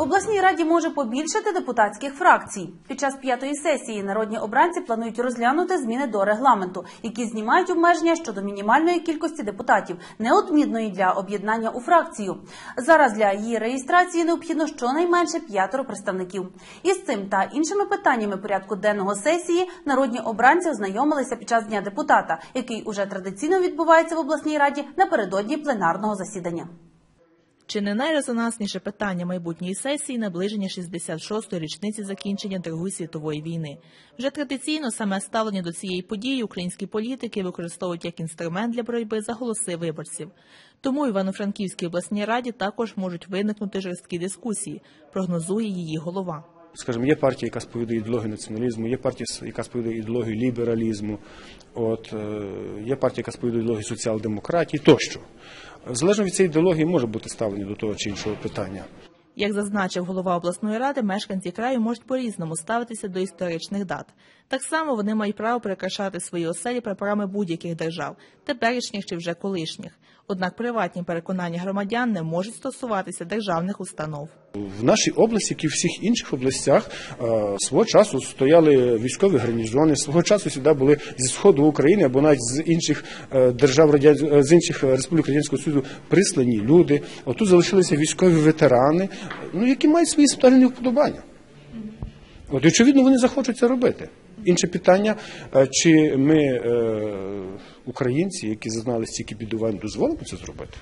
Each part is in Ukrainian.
Обласній раді може побільшати депутатських фракцій. Під час п'ятої сесії народні обранці планують розглянути зміни до регламенту, які знімають обмеження щодо мінімальної кількості депутатів, неодмінної для об'єднання у фракцію. Зараз для її реєстрації необхідно щонайменше п'ятеро представників. Із цим та іншими питаннями порядку денного сесії народні обранці ознайомилися під час дня депутата, який уже традиційно відбувається в обласній раді напередодні пленарного засідання. Чи не найрезонансніше питання майбутньої сесії наближення 66-ї річниці закінчення Другої світової війни? Вже традиційно саме ставлення до цієї події українські політики використовують як інструмент для боротьби за голоси виборців. Тому Івано-Франківській обласній раді також можуть виникнути жорсткі дискусії, прогнозує її голова. Скажімо, є партія, яка сповідує ідеологію націоналізму, є партія, яка сповідує ідеологію лібералізму, от, е, є партія, яка сповідує ідеологію соціал-демократії тощо. Залежно від цієї ідеології може бути ставлення до того чи іншого питання. Як зазначив голова обласної ради, мешканці краю можуть по-різному ставитися до історичних дат. Так само вони мають право прикрашати свої оселі прапорами будь-яких держав, теперішніх чи вже колишніх. Однак приватні переконання громадян не можуть стосуватися державних установ. В нашій області, як і в всіх інших областях, е, свого часу стояли військові гарнізони, свого часу сюди були зі сходу України або навіть з інших е, держав е, з інших республік радянського союзу прислані люди. Отут залишилися військові ветерани, ну які мають свої сексуальні вподобання. От відповідно вони захочуть це робити. Інше питання, е, чи ми, е, українці, які зазнали стільки бідувань, дозволимо це зробити?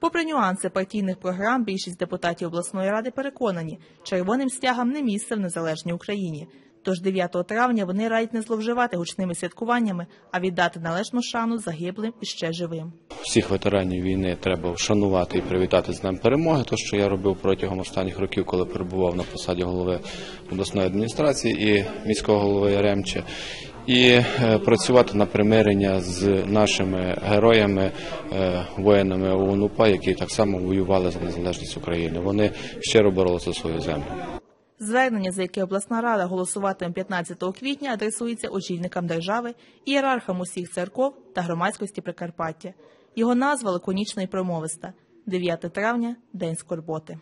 Попри нюанси партійних програм, більшість депутатів обласної ради переконані, червоним стягам не місце в незалежній Україні. Тож 9 травня вони радять не зловживати гучними святкуваннями, а віддати належну шану загиблим і ще живим. Всіх ветеранів війни треба вшанувати і привітати з Днем перемоги. То, що я робив протягом останніх років, коли перебував на посаді голови обласної адміністрації і міського голови Яремче. І е, працювати на примирення з нашими героями, е, воїнами ОУН-УПА, які так само воювали за незалежність України. Вони щиро боролися за свою землю. Звернення, за яке обласна рада голосуватиме 15 квітня, адресується очільникам держави, ієрархам усіх церков та громадськості Прикарпаття. Його назва лаконічна і промовиста 9 травня День скорботи.